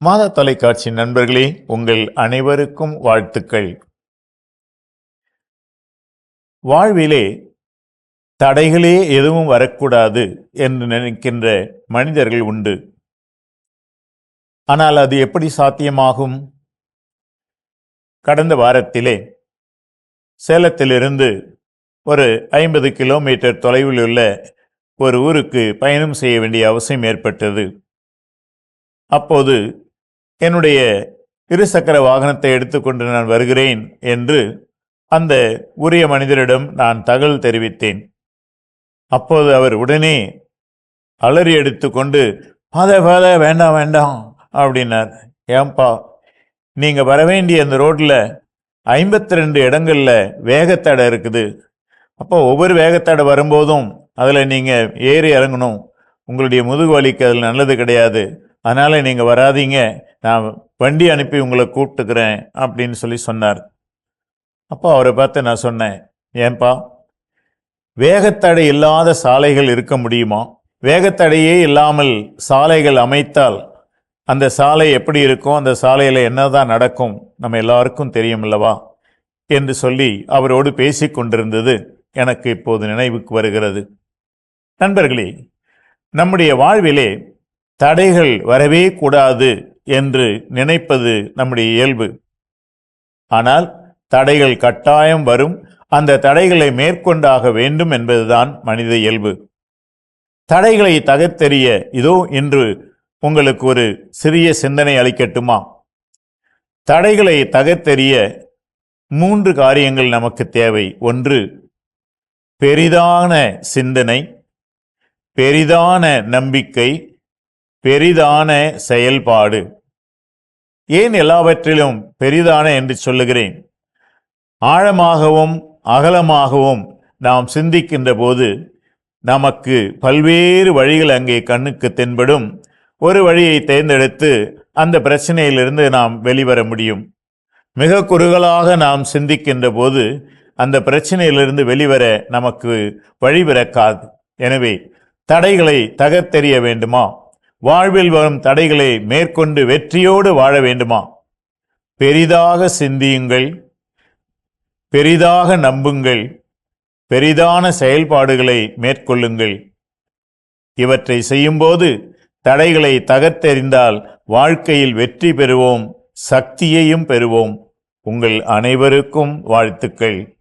மாத தொலைக்காட்சி நண்பர்களே உங்கள் அனைவருக்கும் வாழ்த்துக்கள். வாழ்விலே தடைகளே எதுவும் வரக்கூடாது என்று நினைக்கின்ற மனிதர்கள் உண்டு. ஆனால் அது எப்படி சாத்தியமாகும்? கடந்த வாரத்திலே சேலத்திலிருந்து ஒரு ஐம்பது கிலோமீட்டர் தொலைவில் உள்ள ஒரு ஊருக்கு பயணம் செய்ய வேண்டிய அவசியம் ஏற்பட்டது. அப்போது என்னுடைய இருசக்கர வாகனத்தை எடுத்துக்கொண்டு நான் வருகிறேன் என்று அந்த உரிய மனிதரிடம் நான் தகவல் தெரிவித்தேன். அப்போது அவர் உடனே அலறி எடுத்துக்கொண்டு பாத பாத வேண்டாம் வேண்டாம் அப்படின்னார். ஏன்பா நீங்கள் வர வேண்டிய அந்த ரோட்டில் ஐம்பத்தி ரெண்டு இடங்களில் வேகத்தடை இருக்குது. அப்போ ஒவ்வொரு வேகத்தடை வரும்போதும் அதில் நீங்கள் ஏறி இறங்கணும். உங்களுடைய முதுகு வலிக்கு அதில் நல்லது கிடையாது. அதனால் நீங்கள் வராதீங்க. நான் வண்டி அனுப்பி உங்களை கூப்பிட்டுக்கிறேன் அப்படின்னு சொல்லி சொன்னார். அப்போ அவரை பார்த்து நான் சொன்னேன் ஏன்பா வேகத்தடை இல்லாத சாலைகள் இருக்க முடியுமா? வேகத்தடையே இல்லாமல் சாலைகள் அமைத்தால் அந்த சாலை எப்படி இருக்கும் அந்த சாலையில் என்னதான் நடக்கும் நம்ம எல்லாருக்கும் தெரியும் அல்லவா? என்று சொல்லி அவரோடு பேசி கொண்டிருந்தது எனக்கு இப்போது நினைவுக்கு வருகிறது. நண்பர்களே நம்முடைய வாழ்விலே தடைகள் வரவே கூடாது என்று நினைப்பது நம்முடைய இயல்பு. ஆனால் தடைகள் கட்டாயம் வரும். அந்த தடைகளை மேற்கொண்டாக வேண்டும் என்பதுதான் மனித இயல்பு. தடைகளை தகர்த்தெறிய இதோ இன்று உங்களுக்கு ஒரு சிறிய சிந்தனை அளிக்கட்டுமா? தடைகளை தகர்த்தெறிய மூன்று காரியங்கள் நமக்கு தேவை. ஒன்று பெரிதான சிந்தனை பெரிதான நம்பிக்கை பெரிதான செயல்பாடு. ஏன் எல்லாவற்றிலும் பெரிதான என்று சொல்லுகிறேன். ஆழமாகவும் அகலமாகவும் நாம் சிந்திக்கின்ற போது நமக்கு பல்வேறு வழிகள் அங்கே கண்ணுக்கு தென்படும். ஒரு வழியை தேர்ந்தெடுத்து அந்த பிரச்சனையிலிருந்து நாம் வெளிவர முடியும். மிக குறுகலாக நாம் சிந்திக்கின்ற போது அந்த பிரச்சனையிலிருந்து வெளிவர நமக்கு வழிபிறக்காது எனவே தடைகளை தகர்த்தெறிய வேண்டுமா? வாழ்வில் வரும் தடைகளை மேற்கொண்டு வெற்றியோடு வாழ வேண்டுமா? பெரிதாக சிந்தியுங்கள் பெரிதாக நம்புங்கள் பெரிதான செயல்பாடுகளை மேற்கொள்ளுங்கள். இவற்றை செய்யும்போது தடைகளை தகர்த்தெறிந்தால் வாழ்க்கையில் வெற்றி பெறுவோம் சக்தியையும் பெறுவோம். உங்கள் அனைவருக்கும் வாழ்த்துக்கள்.